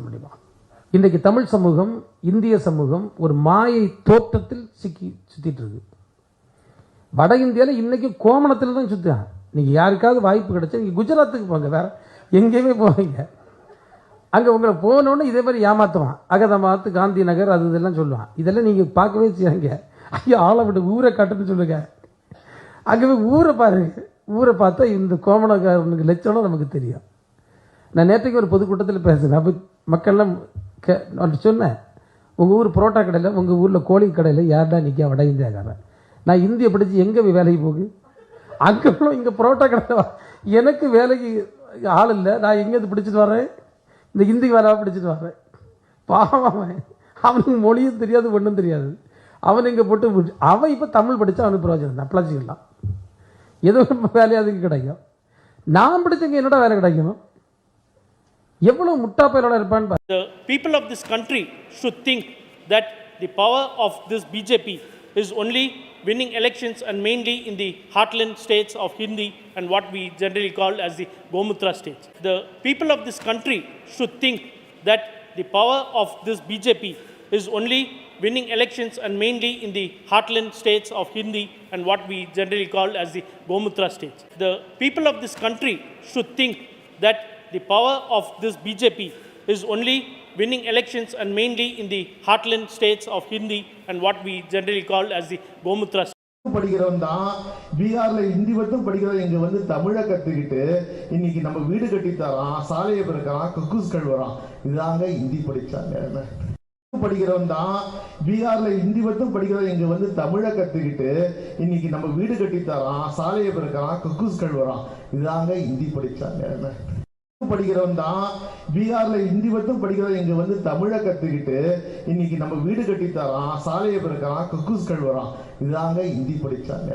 முடியுமா இன்றைக்கு தமிழ் சமூகம் இந்திய சமூகம் ஒரு மாயை தோற்றத்தில் சிக்கி சுத்திட்டு இருக்கு வட இந்தியாவில் இன்னைக்கு கோமணத்தில் தான் சுத்துறான் நீங்க யாருக்காவது வாய்ப்பு கிடைச்சா நீங்க குஜராத்துக்கு போங்க வேற எங்கேயுமே போவீங்க. அங்க உங்களை போனோன்னு இதே மாதிரி ஏமாத்துவான். அகதமாத்து காந்தி நகர் அது இதெல்லாம் சொல்லுவான். இதெல்லாம் நீங்க பார்க்கவே செய்யாங்க ஐயோ ஆளை விட்டு ஊரை காட்டுன்னு சொல்லுங்க. அங்கே ஊரை பாருங்க. ஊரை பார்த்தா இந்த கோமணக்காரனுக்கு லட்சணம் நமக்கு தெரியும். நான் நேற்றுக்கு ஒரு பொதுக்கூட்டத்தில் பேசுகிறேன் அப்போ மக்கள்லாம் கே நான் சொன்னேன். உங்கள் ஊர் புரோட்டா கடையில் உங்கள் ஊரில் கோழி கடையில் யார்டா நிற்க வட இந்தியாக்காரன். நான் இந்திய படித்து எங்கே போய் வேலைக்கு போகு? அங்கே இங்கே புரோட்டா கடையில் எனக்கு வேலைக்கு ஆள் இல்லை. நான் எங்கேருந்து பிடிச்சிட்டு வரேன் இந்த ஹிந்திக்கு வேலை பிடிச்சிட்டு வரேன் பாவம் அவன். அவனுக்கு மொழியும் தெரியாது ஒன்றும் தெரியாது. அவன் இங்கே போட்டு அவன் இப்போ தமிழ் படித்தா அவனுக்கு பிரயோஜனம் அப்ளாச்சிக்கலாம் ஏதோ ஒரு அதுக்கு கிடைக்கும். நான் படித்தவங்க என்னடா வேலை கிடைக்கும் எவ்வளவு முட்டா பயலோட இருப்பான்னு பாரு. The people of this country should think that the power of this BJP is only winning elections and mainly in the heartland states of Hindi and what we generally call as the Gomutra states. The people of this country should think that the power of this BJP is only winning elections and mainly in the heartland states of Hindi and what we generally call as the Gomutra states. The people of this country should think that the power of this BJP is only winning elections and mainly in the heartland states of Hindi and what we generally call as the Gomutra படிக்கிறவன் தான் பீகார்ல ஹிந்தி மட்டும் படிக்கிறவன். இங்க வந்து தமிழை கத்துக்கிட்டு இன்னைக்கு நம்ம வீடு கட்டி தரான் சாலையை பிறக்கிறான் குக்கூஸ் கழுவுறான். இதாங்க ஹிந்தி படிச்சாங்க. படிக்கிறவன் தான் பீகார்ல ஹிந்தி மட்டும் படிக்கிறவன். இங்க வந்து தமிழை கத்துக்கிட்டு இன்னைக்கு நம்ம வீடு கட்டி தரான் சாலையை பிறக்கிறான் குக்கூஸ் கழுவுறான். இதாங்க ஹிந்தி படிச்சாங்க. படிக்கிறவன் தான் பீகார்ல ஹிந்தி மட்டும் படிக்கிறவன் இங்க வந்து தமிழை கத்துக்கிட்டு இன்னைக்கு நம்ம வீடு கட்டி தரான் சாலையை பிறக்கிறான் குக்கூஸ் கழுவுறான் இதாங்க ஹிந்தி படிச்சாங்க.